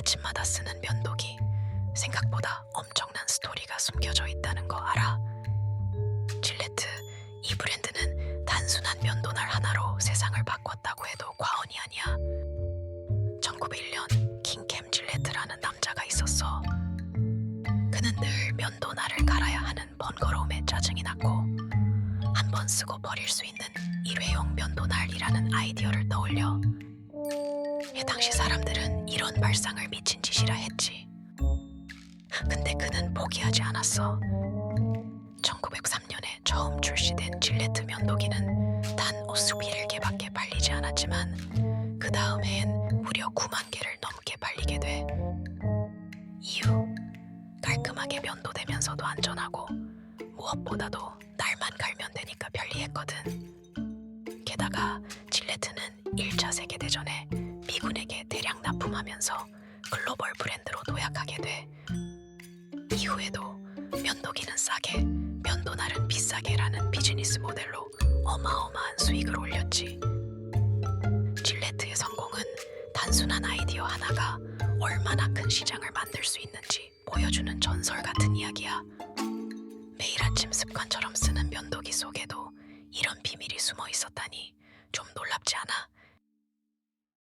아침마다 쓰는 면도기 생각보다 엄청난 스토리가 숨겨져 있다는 거 알아? 질레트 이 브랜드는 단순한 면도날 하나로 세상을 바꿨다고 해도 과언이 아니야. 1901년 킹캠 질레트라는 남자가 있었어. 그는 늘 면도날을 갈아야 하는 번거로움에 짜증이 났고 한 번 쓰고 버릴 수 있는 일회용 면도날이라는 아이디어를 떠올려 이 당시 사람들은 이런 발상을 미친 짓이라 했지. 근데 그는 포기하지 않았어. 1903년에 처음 출시된 질레트 면도기는 단 51개밖에 팔리지 않았지만 그 다음 해엔 무려 9만 개를 넘게 팔리게 돼. 이유 깔끔하게 면도되면서도 안전하고 무엇보다도 날만 갈면 되니까 편리했거든. 게다가 질레트는 1차 세계대전에 납품하면서 글로벌 브랜드로 도약하게 돼. 이후에도 면도기는 싸게, 면도날은 비싸게라는 비즈니스 모델로 어마어마한 수익을 올렸지. 질레트의 성공은 단순한 아이디어 하나가 얼마나 큰 시장을 만들 수 있는지 보여주는 전설 같은 이야기야. 매일 아침 습관처럼 쓰는 면도기 속에도 이런 비밀이 숨어 있었다니 좀 않아?